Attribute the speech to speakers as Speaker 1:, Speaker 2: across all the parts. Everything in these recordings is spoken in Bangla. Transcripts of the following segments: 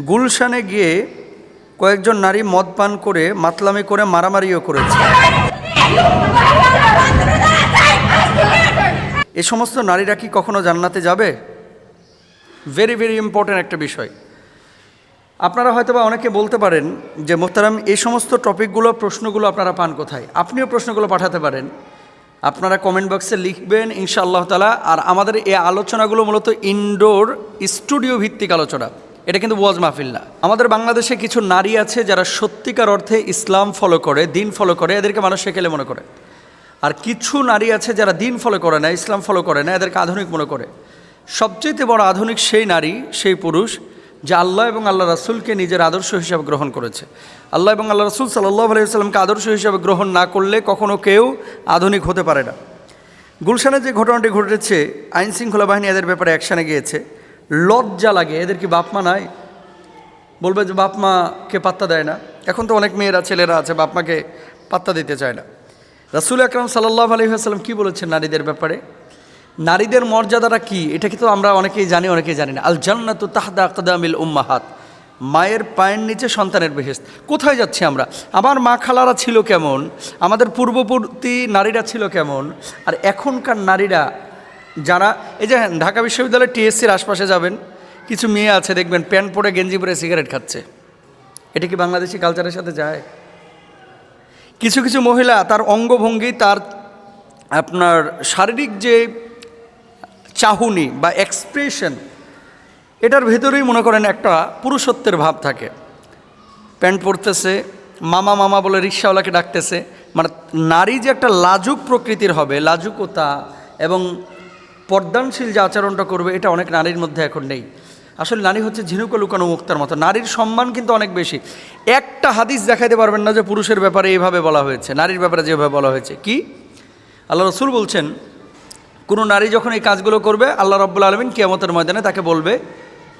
Speaker 1: গুলশানে গিয়ে কয়েকজন নারী মদ পান করে, মাতলামি করে, মারামারিও করেছে। এ সমস্ত নারীরা কি কখনো জান্নাতে যাবে? ভেরি ভেরি ইম্পর্ট্যান্ট একটা বিষয়। আপনারা হয়তো বা অনেকে বলতে পারেন যে, মোহতারাম, এই সমস্ত টপিকগুলো, প্রশ্নগুলো আপনারা পান কোথায়? আপনিও প্রশ্নগুলো পাঠাতে পারেন। আপনারা কমেন্ট বক্সে লিখবেন, ইনশাআল্লাহ তালা আর আমাদের এই আলোচনাগুলো মূলত ইনডোর স্টুডিও ভিত্তিক আলোচনা। এটা কিন্তু ওয়াজ মাহফিল না। আমাদের বাংলাদেশে কিছু নারী আছে যারা সত্যিকার অর্থে ইসলাম ফলো করে, দিন ফলো করে, এদেরকে মানুষ সেকেলে মনে করে। আর কিছু নারী আছে যারা দিন ফলো করে না, ইসলাম ফলো করে না, এদেরকে আধুনিক মনে করে। সবচেয়ে বড় আধুনিক সেই নারী, সেই পুরুষ, যে আল্লাহ এবং আল্লাহ রাসুলকে নিজের আদর্শ হিসাবে গ্রহণ করেছে। আল্লাহ এবং আল্লাহ রাসুল সাল্লাহ আলাইসাল্লামকে আদর্শ হিসাবে গ্রহণ না করলে কখনও কেউ আধুনিক হতে পারে না। গুলশানে যে ঘটনাটি ঘটেছে আইন শৃঙ্খলা বাহিনী এদের ব্যাপারে অ্যাকশানে গিয়েছে। লজ্জা লাগে। এদের কি বাপ মা নাই? বলবে যে বাপ মাকে পাত্তা দেয় না। এখন তো অনেক মেয়েরা, ছেলেরা আছে, বাপ মাকে পাত্তা দিতে চায় না। রাসুল আকরম সাল্লাহ আলহিহাস্লাম কী বলেছেন নারীদের ব্যাপারে? নারীদের মর্যাদাটা কি? এটা কিন্তু আমরা অনেকেই জানি অনেকেই জানি না। আল জান্নাত তাহদা আকদামিল উম্মাহাত। মায়ের পায়ের নিচে সন্তানের বেহেস্ত কোথায় যাচ্ছি আমরা? আমার মা খালারা ছিল কেমন? আমাদের পূর্ববর্তী নারীরা ছিল কেমন? আর এখনকার নারীরা যারা, এই যে ঢাকা বিশ্ববিদ্যালয়ের টিএসসির আশপাশে যাবেন, কিছু মেয়ে আছে, দেখবেন প্যান্ট পরে গেঞ্জি পরে সিগারেট খাচ্ছে। এটা কি বাংলাদেশি কালচারের সাথে যায়? কিছু কিছু মহিলা, তার অঙ্গভঙ্গি, তার আপনার শারীরিক যে চাহুনি বা এক্সপ্রেশন এটার ভেতরেই মনে করেন একটা পুরুষত্বের ভাব থাকে। প্যান্ট পরতেছে, মামা মামা বলে রিক্সাওয়ালাকে ডাকতেছে মানে নারী যে একটা লাজুক প্রকৃতির হবে, লাজুকতা এবং পর্দানশীল যে আচরণটা করবে, এটা অনেক নারীর মধ্যে এখন নেই। আসলে নারী হচ্ছে ঝিনুকে লুকানো মুক্তার মতো। নারীর সম্মান কিন্তু অনেক বেশি। একটা হাদিস দেখাইতে পারবেন না যে পুরুষের ব্যাপারে এইভাবে বলা হয়েছে, নারীর ব্যাপারে যেভাবে বলা হয়েছে। কি? আল্লাহ রসুল বলছেন, কোনো নারী যখন এই কাজগুলো করবে, আল্লাহ রব্বুল আলমিন কিয়ামতের ময়দানে তাকে বলবে,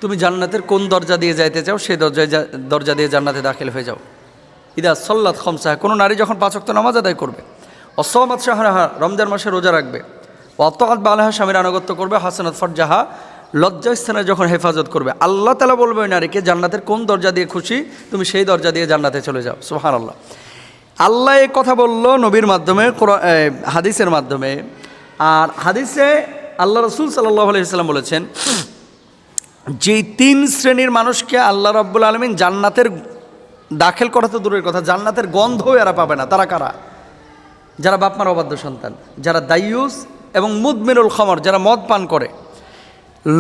Speaker 1: তুমি জান্নাতের কোন দরজা দিয়ে যাইতে চাও, সেই দরজায় দরজা দিয়ে জান্নাতে দাখিল হয়ে যাও। ইদা সল্লাত খমসাহ। কোনো নারী যখন পাঁচক্ত নামাজ আদায় করবে অসমাত শাহরাহা রমজান মাসে রোজা রাখবে অতকাত বালাহা স্বামীর আনুগত্য করবে, হাসানাত ফরজাহা লজ্জাস্থানে যখন হেফাজত করবে। আল্লাহ তালা বলবে নারীকে, জান্নাতের কোন দরজা দিয়ে খুশি? তুমি সেই দরজা দিয়ে জান্নাতে চলে যাও। সুহান আল্লাহ আল্লাহ এই কথা বলল নবীর মাধ্যমে হাদিসের মাধ্যমে। আর হাদিসে আল্লাহ রসুল সাল্লাহ আলাইসাল্লাম বলেছেন, যেই তিন শ্রেণির মানুষকে আল্লাহ রাব্বুল আলমিন জান্নাতের দাখিল করা তো দূরের কথা, জান্নাতের গন্ধও এরা পাবে না। তারা কারা? যারা বাপমার অবাধ্য সন্তান, যারা দায়ুস এবং মুদমিনুল খমর, যারা মদ পান করে।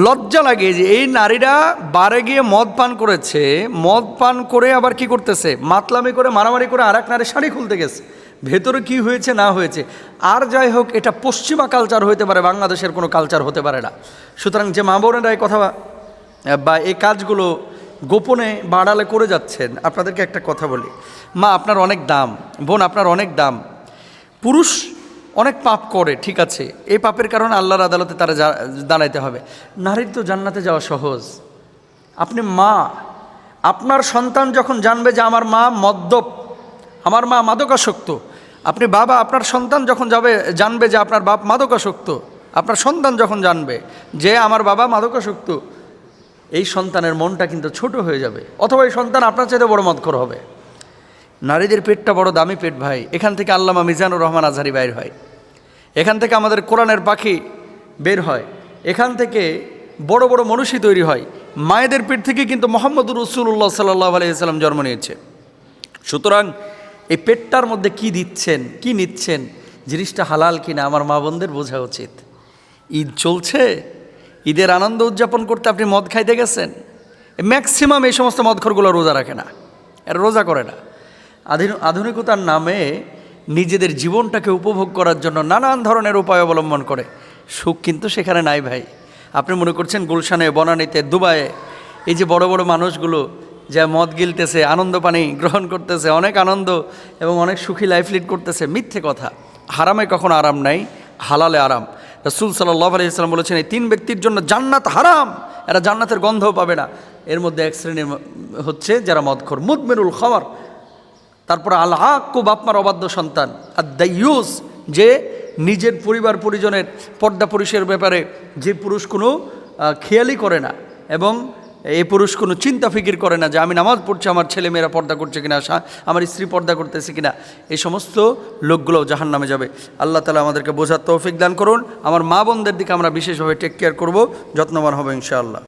Speaker 1: লজ্জা লাগে যে এই নারীরা বারে গিয়ে মদ পান করেছে, মদ পান করে আবার কি করতেছে? মাতলামি করে, মারামারি করে আর এক নারী শাড়ি খুলতে গেছে। ভেতরে কি হয়েছে, না হয়েছে? আর যাই হোক, এটা পশ্চিমা কালচার হতে পারে, বাংলাদেশের কোনো কালচার হতে পারে না। সুতরাং যে মা বোনেরা এই কথা বা এই কাজগুলো গোপনে বাড়ালে করে যাচ্ছেন, আপনাদেরকে একটা কথা বলি। মা, আপনার অনেক দাম, বোন, আপনার অনেক দাম। পুরুষ অনেক পাপ করে, ঠিক আছে। এই পাপের কারণে আল্লাহর আদালতে তারা দাঁড়াইতে হবে। নারীর তো জান্নাতে যাওয়া সহজ। আপনি মা, আপনার সন্তান যখন জানবে যে আমার মা মদ্যপ, আমার মা মাদকাসক্ত, আপনি বাবা, আপনার সন্তান যখন যাবে, জানবে যে আপনার বাপ মাদকাসক্ত, আপনার সন্তান যখন জানবে যে আমার বাবা মাদকাসক্ত, এই সন্তানের মনটা কিন্তু ছোট হয়ে যাবে। অথবা এই সন্তান আপনার চাইতে বড় মদখর হবে। নারীদের পেটটা বড় দামি পেট ভাই। এখান থেকে আল্লামা মিজানুর রহমান আজহারি বাইর হয়। এখান থেকে আমাদের কোরআনের পাখি বের হয়। এখান থেকে বড় বড় মনুষ্য তৈরি হয়। মায়েদের পেট থেকে কিন্তু মোহাম্মদুর রসুল্লাহ সাল্লাহ আলাইসাল্লাম জন্ম নিয়েছে। সুতরাং এই পেটটার মধ্যে কি দিচ্ছেন, কি নিচ্ছেন, জিনিসটা হালাল কিনা আমার মা বোনদের বোঝা উচিত। ঈদ চলছে, ঈদের আনন্দ উদযাপন করতে আপনি মদ খাইতে গেছেন। ম্যাক্সিমাম এই সমস্ত মদখরগুলো রোজা রাখে না। এরা রোজা করে না। আধুনিকতার নামে নিজেদের জীবনটাকে উপভোগ করার জন্য নানান ধরনের উপায় অবলম্বন করে। সুখ কিন্তু সেখানে নাই ভাই। আপনি মনে করছেন গুলশানে, বনানীতে, দুবাইয়ে এই যে বড় বড় মানুষগুলো যা মদ গিলতেছে, আনন্দ পানি গ্রহণ করতেছে, অনেক আনন্দ এবং অনেক সুখী লাইফ লিড করতেছে, মিথ্যে কথা। হারামে কখনো আরাম নাই, হালালে আরাম। রসুল সাল্লাহ আলাইসাল্লাম বলেছেন, এই তিন ব্যক্তির জন্য জান্নাত হারাম। এরা জান্নাতের গন্ধও পাবে না। এর মধ্যে এক শ্রেণির হচ্ছে যারা মদখর। মুদমিনুল খবর তারপর আল হাক্কু বাপমার অবাধ্য সন্তান আর দাইয়ুস যে নিজের পরিবার পরিজনের পর্দা পরিষের ব্যাপারে যে পুরুষ কোনো খেয়ালই করে না এবং এই পুরুষ কোনো চিন্তা ফিকির করে না যে আমি নামাজ পড়ছি, আমার ছেলে মেয়েরা পর্দা করছে কিনা আমার স্ত্রী পর্দা করতেছে কিনা এই সমস্ত লোকগুলো জাহান নামে যাবে। আল্লাহ তালা আমাদেরকে বোঝার তৌফিক দান করুন। আমার মা বোনদের দিকে আমরা বিশেষভাবে টেক কেয়ার করব, যত্নবান হবে ইনশাআল্লাহ।